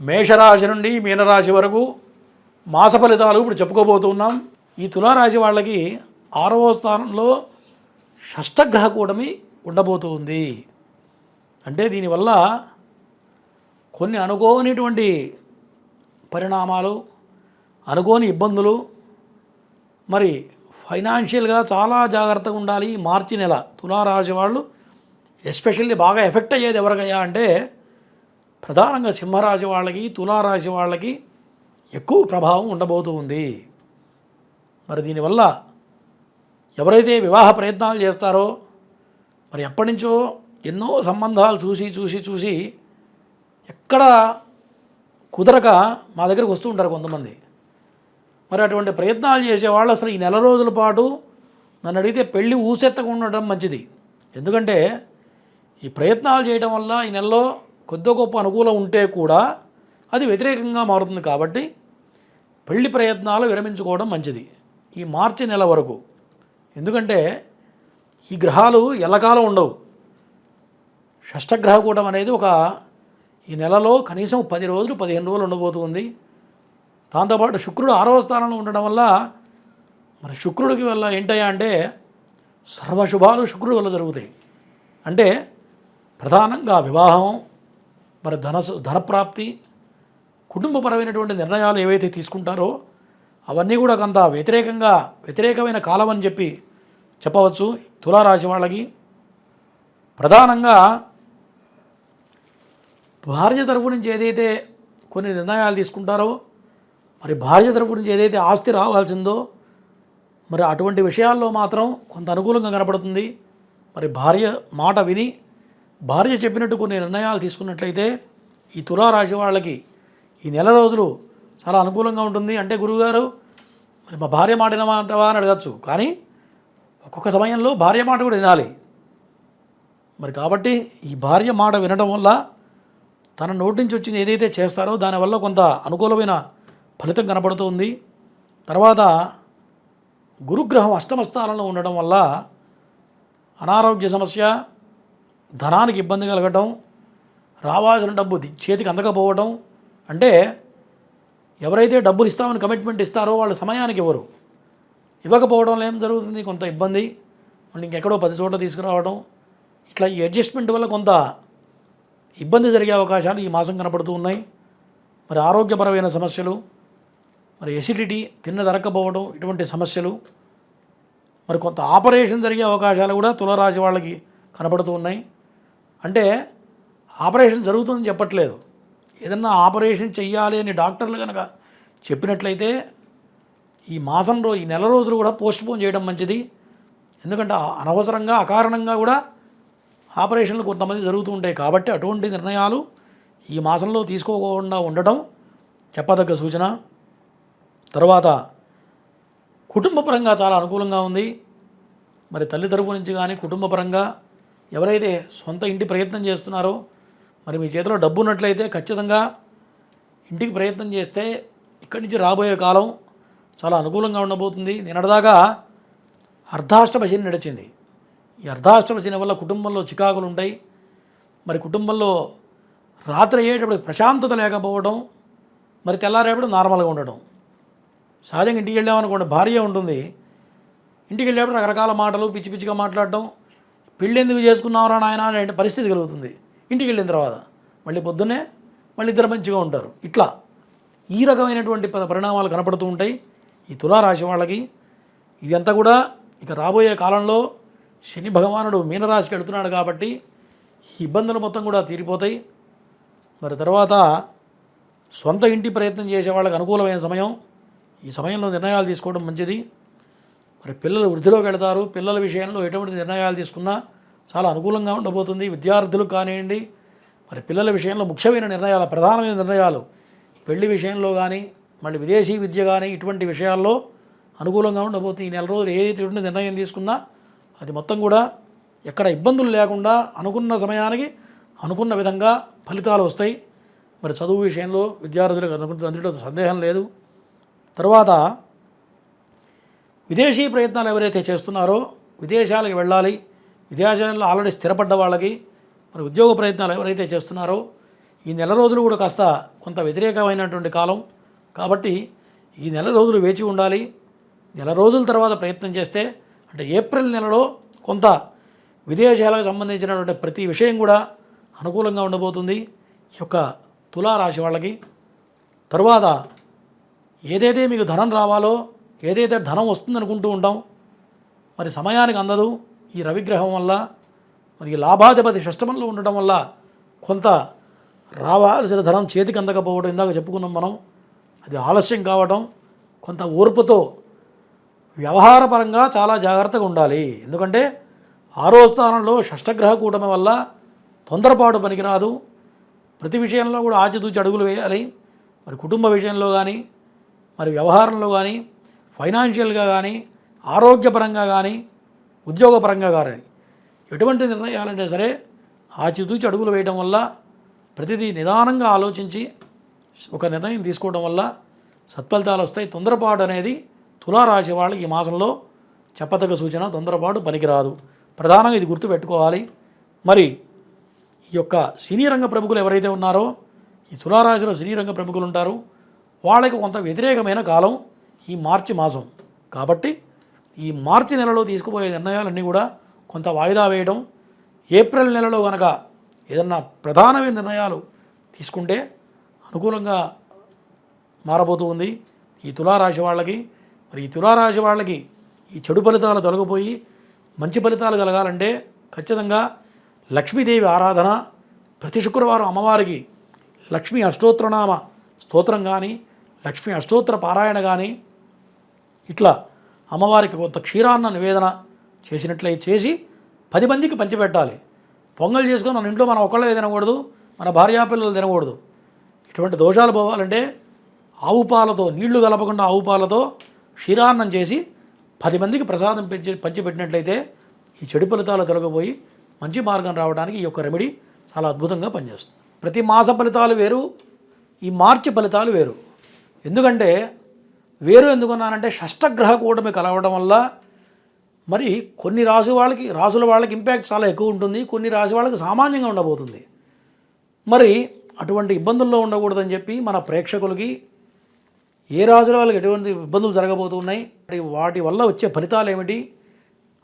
మేషరాశి నుండి మీనరాశి వరకు మాస ఫలితాలు ఇప్పుడు చెప్పుకోబోతున్నాం. ఈ తులారాశి వాళ్ళకి ఆరవ స్థానంలో షష్టగ్రహ కూటమి ఉండబోతుంది. అంటే దీనివల్ల కొన్ని అనుకోనిటువంటి పరిణామాలు అనుకోని ఇబ్బందులు మరి ఫైనాన్షియల్గా చాలా జాగ్రత్తగా ఉండాలి. ఈ మార్చి నెల తులారాశి వాళ్ళు ఎస్పెషల్లీ బాగా ఎఫెక్ట్ అయ్యేది ఎవరికయ్యా అంటే ప్రధానంగా సింహరాశి వాళ్ళకి తులారాశి వాళ్ళకి ఎక్కువ ప్రభావం ఉండబోతుంది మరి దీనివల్ల ఎవరైతే వివాహ ప్రయత్నాలు చేస్తారో మరి ఎప్పటి నుంచో ఎన్నో సంబంధాలు చూసి చూసి చూసి ఎక్కడ కుదరక మా దగ్గరకు వస్తూ ఉంటారు కొంతమంది. మరి అటువంటి ప్రయత్నాలు చేసేవాళ్ళు అసలు ఈ నెల రోజుల పాటు నన్ను అడిగితే పెళ్ళి ఊసెత్తకుండా ఉండడం మంచిది. ఎందుకంటే ఈ ప్రయత్నాలు చేయడం వల్ల ఈ నెలలో కొద్ది గొప్ప అనుకూలం ఉంటే కూడా అది వ్యతిరేకంగా మారుతుంది కాబట్టి పెళ్ళి ప్రయత్నాలు విరమించుకోవడం మంచిది. ఈ మార్చి నెల వరకు. ఎందుకంటే ఈ గ్రహాలు ఎల్లకాలం ఉండవు. షష్టగ్రహ కూటం అనేది ఒక ఈ నెలలో కనీసం పది రోజులు పదిహేను రోజులు ఉండబోతుంది. దాంతోపాటు శుక్రుడు ఆరవ స్థానంలో ఉండడం వల్ల మరి శుక్రుడికి వల్ల ఏంటయ్యా అంటే సర్వశుభాలు శుక్రుడి వల్ల జరుగుతాయి. అంటే ప్రధానంగా వివాహం మరి ధన ధనప్రాప్తి కుటుంబపరమైనటువంటి నిర్ణయాలు ఏవైతే తీసుకుంటారో అవన్నీ కూడా కొంత వ్యతిరేకంగా వ్యతిరేకమైన కాలం అని చెప్పి చెప్పవచ్చు తులారాశి వాళ్ళకి. ప్రధానంగా భార్య తరపు నుంచి ఏదైతే కొన్ని నిర్ణయాలు తీసుకుంటారో మరి భార్య తరపు నుంచి ఏదైతే ఆస్తి రావాల్సిందో మరి అటువంటి విషయాల్లో మాత్రం కొంత అనుకూలంగా కనపడుతుంది. మరి భార్య మాట విని భార్య చెప్పినట్టు కొన్ని నిర్ణయాలు తీసుకున్నట్లయితే ఈ తులారాశి వాళ్ళకి ఈ నెల రోజులు చాలా అనుకూలంగా ఉంటుంది. అంటే గురువుగారు మరి మా భార్య మాట వినమాటవా అని అడగచ్చు. కానీ ఒక్కొక్క సమయంలో భార్య మాట కూడా వినాలి. మరి కాబట్టి ఈ భార్య మాట వినడం వల్ల తన నోటి నుంచి వచ్చింది ఏదైతే చేస్తారో దానివల్ల కొంత అనుకూలమైన ఫలితం కనపడుతుంది. తర్వాత గురుగ్రహం అష్టమ స్థానంలో ఉండడం వల్ల అనారోగ్య సమస్య ధనానికి ఇబ్బంది కలగటం రావాల్సిన డబ్బు చేతికి అందకపోవడం అంటే ఎవరైతే డబ్బులు ఇస్తామని కమిట్మెంట్ ఇస్తారో వాళ్ళు సమయానికి ఇవ్వరు. ఇవ్వకపోవడంలో ఏం జరుగుతుంది కొంత ఇబ్బంది. మళ్ళీ ఇంకెక్కడో పది చోట్ల తీసుకురావడం ఇట్లా ఈ అడ్జస్ట్మెంట్ వల్ల కొంత ఇబ్బంది జరిగే అవకాశాలు ఈ మాసం కనపడుతూ ఉన్నాయి. మరి ఆరోగ్యపరమైన సమస్యలు మరి ఎసిడిటీ తిన్న దరక్కపోవడం ఇటువంటి సమస్యలు మరి కొంత ఆపరేషన్ జరిగే అవకాశాలు కూడా తులరాశి వాళ్ళకి కనపడుతూ ఉన్నాయి. అంటే ఆపరేషన్ జరుగుతుందని చెప్పట్లేదు. ఏదన్నా ఆపరేషన్ చెయ్యాలి అని డాక్టర్లు కనుక చెప్పినట్లయితే ఈ మాసంలో ఈ నెల రోజులు కూడా పోస్ట్ పోన్ చేయడం మంచిది. ఎందుకంటే అనవసరంగా అకారణంగా కూడా ఆపరేషన్లు కొంతమంది జరుగుతూ ఉంటాయి. కాబట్టి అటువంటి నిర్ణయాలు ఈ మాసంలో తీసుకోకుండా ఉండటం చెప్పదగ్గ సూచన. తర్వాత కుటుంబపరంగా చాలా అనుకూలంగా ఉంది. మరి తల్లి తరపు నుంచి కానీ కుటుంబపరంగా ఎవరైతే సొంత ఇంటి ప్రయత్నం చేస్తున్నారో మరి మీ చేతిలో డబ్బు ఉన్నట్లయితే ఖచ్చితంగా ఇంటికి ప్రయత్నం చేస్తే ఇక్కడి నుంచి రాబోయే కాలం చాలా అనుకూలంగా ఉండబోతుంది. నిన్నటిదాకా అర్ధాష్టమ శని నడిచింది. ఈ అర్ధాష్టమ శని వల్ల కుటుంబంలో చికాకులు ఉంటాయి. మరి కుటుంబంలో రాత్రి అయ్యేటప్పుడు ప్రశాంతత లేకపోవడం మరి తెల్లారేపటి నార్మల్గా ఉండడం. సహజంగా ఇంటికి వెళ్ళామనుకోండి భార్య ఉంటుంది. ఇంటికి వెళ్ళేప్పుడు రకరకాల మాటలు పిచ్చి పిచ్చిగా మాట్లాడటం పెళ్ళి ఎందుకు చేసుకున్నావురా నాయన అనే పరిస్థితి కలుగుతుంది. ఇంటికి వెళ్ళిన తర్వాత మళ్ళీ పొద్దున్నే మళ్ళీ ఇద్దరు మంచిగా ఉంటారు. ఇట్లా ఈ రకమైనటువంటి పరిణామాలు కనపడుతూ ఉంటాయి. ఈ తులారాశి వాళ్ళకి ఇదంతా కూడా ఇక రాబోయే కాలంలో శని భగవానుడు మీనరాశికి వెళుతున్నాడు కాబట్టి ఇబ్బందులు మొత్తం కూడా తీరిపోతాయి. మరి తర్వాత సొంత ఇంటి ప్రయత్నం చేసే వాళ్ళకి అనుకూలమైన సమయం. ఈ సమయంలో నిర్ణయాలు తీసుకోవడం మంచిది. మరి పిల్లలు వృద్ధిలోకి వెళతారు పిల్లల విషయంలో ఎటువంటి నిర్ణయాలు తీసుకున్నా చాలా అనుకూలంగా ఉండబోతుంది. విద్యార్థులు కానివ్వండి మరి పిల్లల విషయంలో ముఖ్యమైన నిర్ణయాలు ప్రధానమైన నిర్ణయాలు పెళ్ళి విషయంలో కానీ మళ్ళీ విదేశీ విద్య కానీ ఇటువంటి విషయాల్లో అనుకూలంగా ఉండబోతుంది. ఈ నెల రోజులు ఏదైతే నిర్ణయం తీసుకున్నా అది మొత్తం కూడా ఎక్కడ ఇబ్బందులు లేకుండా అనుకున్న సమయానికి అనుకున్న విధంగా ఫలితాలు వస్తాయి. మరి చదువు విషయంలో విద్యార్థులకు అనుకుంటుంది అందులో సందేహం లేదు. తర్వాత విదేశీ ప్రయత్నాలు ఎవరైతే చేస్తున్నారో విదేశాలకు వెళ్ళాలి. విదేశాల్లో ఆల్రెడీ స్థిరపడ్డ వాళ్ళకి మరి ఉద్యోగ ప్రయత్నాలు ఎవరైతే చేస్తున్నారో ఈ నెల రోజులు కూడా కాస్త కొంత వ్యతిరేకమైనటువంటి కాలం. కాబట్టి ఈ నెల రోజులు వేచి ఉండాలి. నెల రోజుల తర్వాత ప్రయత్నం చేస్తే అంటే ఏప్రిల్ నెలలో కొంత విదేశాలకు సంబంధించినటువంటి ప్రతి విషయం కూడా అనుకూలంగా ఉండబోతుంది. ఈ యొక్క తులారాశి వాళ్ళకి. తరువాత ఏదైతే మీకు ధనం రావాలో ఏదైతే ధనం వస్తుందనుకుంటూ ఉంటాం మరి సమయానికి అందదు. ఈ రవిగ్రహం వల్ల మరి లాభాధిపతి షష్టమంలో ఉండటం వల్ల కొంత రావాల్సిన ధనం చేతికి అందకపోవడం ఇందాక చెప్పుకున్నాం మనం. అది ఆలస్యం కావడం కొంత ఓర్పుతో వ్యవహారపరంగా చాలా జాగ్రత్తగా ఉండాలి. ఎందుకంటే ఆరో స్థానంలో షష్టగ్రహ కూటమి వల్ల తొందరపాటు పనికిరాదు. ప్రతి విషయంలో కూడా ఆచితూచి అడుగులు వేయాలి. మరి కుటుంబ విషయంలో కానీ మరి వ్యవహారంలో కానీ ఫైనాన్షియల్గా కానీ ఆరోగ్యపరంగా కానీ ఉద్యోగపరంగా కానీ ఎటువంటి నిర్ణయాలంటే సరే ఆచితూచి అడుగులు వేయడం వల్ల ప్రతిదీ నిదానంగా ఆలోచించి ఒక నిర్ణయం తీసుకోవడం వల్ల సత్ఫలితాలు వస్తాయి. తొందరపాటు అనేది తులారాశి వాళ్ళకి ఈ మాసంలో చెప్పదగ్గ సూచన. తొందరపాటు పనికిరాదు. ప్రధానంగా ఇది గుర్తుపెట్టుకోవాలి. మరి ఈ యొక్క సినీ రంగ ప్రముఖులు ఎవరైతే ఉన్నారో ఈ తులారాశిలో సినీ రంగ ప్రముఖులు ఉంటారు వాళ్ళకి కొంత వ్యతిరేకమైన కాలం ఈ మార్చి మాసం. కాబట్టి ఈ మార్చి నెలలో తీసుకుపోయే నిర్ణయాలన్నీ కూడా కొంత వాయిదా వేయడం ఏప్రిల్ నెలలో కనుక ఏదన్నా ప్రధానమైన నిర్ణయాలు తీసుకుంటే అనుకూలంగా మారబోతూ ఉంది ఈ తులారాశి వాళ్ళకి. మరి ఈ తులారాశి వాళ్ళకి ఈ చెడు ఫలితాలు తొలగిపోయి మంచి ఫలితాలు కలగాలంటే ఖచ్చితంగా లక్ష్మీదేవి ఆరాధన ప్రతి శుక్రవారం అమ్మవారికి లక్ష్మీ అష్టోత్తరనామ స్తోత్రం కానీ లక్ష్మీ అష్టోత్తర పారాయణ కానీ ఇట్లా అమ్మవారికి కొంత క్షీరాన్న నివేదన చేసినట్లయితే చేసి పది మందికి పంచిపెట్టాలి. పొంగల్ చేసుకొని మన ఇంట్లో మనం ఒకళ్ళే తినకూడదు మన భార్యాపిల్లలు తినకూడదు. ఇటువంటి దోషాలు పోవాలంటే ఆవు పాలతో నీళ్ళు కలపకుండా ఆవు పాలతో క్షీరాన్నం చేసి పది మందికి ప్రసాదం పెంచి పంచిపెట్టినట్లయితే ఈ చెడు ఫలితాలు తొలగిపోయి మంచి మార్గం రావడానికి ఈ యొక్క రెమెడీ చాలా అద్భుతంగా పనిచేస్తుంది. ప్రతి మాస ఫలితాలు వేరు ఈ మార్చి ఫలితాలు వేరు. ఎందుకంటే వేరు ఎందుకున్నానంటే షష్టగ్రహ కూటమి కలవడం వల్ల మరి కొన్ని రాజు వాళ్ళకి రాసుల వాళ్ళకి ఇంపాక్ట్ చాలా ఎక్కువ ఉంటుంది. కొన్ని రాశి వాళ్ళకి సామాన్యంగా ఉండబోతుంది. మరి అటువంటి ఇబ్బందుల్లో ఉండకూడదని చెప్పి మన ప్రేక్షకులకి ఏ రాజుల వాళ్ళకి ఎటువంటి ఇబ్బందులు జరగబోతున్నాయి మరి వాటి వల్ల వచ్చే ఫలితాలు ఏమిటి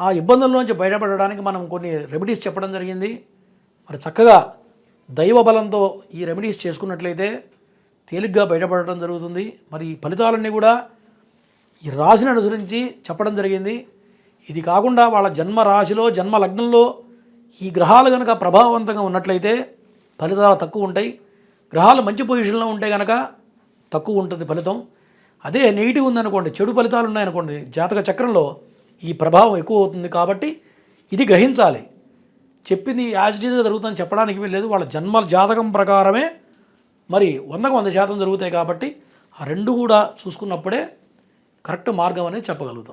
ఆ ఇబ్బందుల్లోంచి బయటపడడానికి మనం కొన్ని రెమెడీస్ చెప్పడం జరిగింది. మరి చక్కగా దైవ బలంతో ఈ రెమెడీస్ చేసుకున్నట్లయితే తేలిగ్గా బయటపడటం జరుగుతుంది. మరి ఈ ఫలితాలన్నీ కూడా ఈ రాశిని అనుసరించి చెప్పడం జరిగింది. ఇది కాకుండా వాళ్ళ జన్మ రాశిలో జన్మ లగ్నంలో ఈ గ్రహాలు కనుక ప్రభావవంతంగా ఉన్నట్లయితే ఫలితాలు తక్కువ ఉంటాయి. గ్రహాలు మంచి పొజిషన్లో ఉంటే కనుక తక్కువ ఉంటుంది ఫలితం. అదే నెగిటివ్ ఉందనుకోండి చెడు ఫలితాలు ఉన్నాయనుకోండి జాతక చక్రంలో ఈ ప్రభావం ఎక్కువ అవుతుంది కాబట్టి ఇది గ్రహించాలి. చెప్పింది యాజ్ జరుగుతుందని చెప్పడానికి లేదు వాళ్ళ జన్మ జాతకం ప్రకారమే మరి వందకు వంద శాతం జరుగుతాయి కాబట్టి ఆ రెండు కూడా చూసుకున్నప్పుడే కరెక్ట్ మార్గం అనేది చెప్పగలుగుతాం.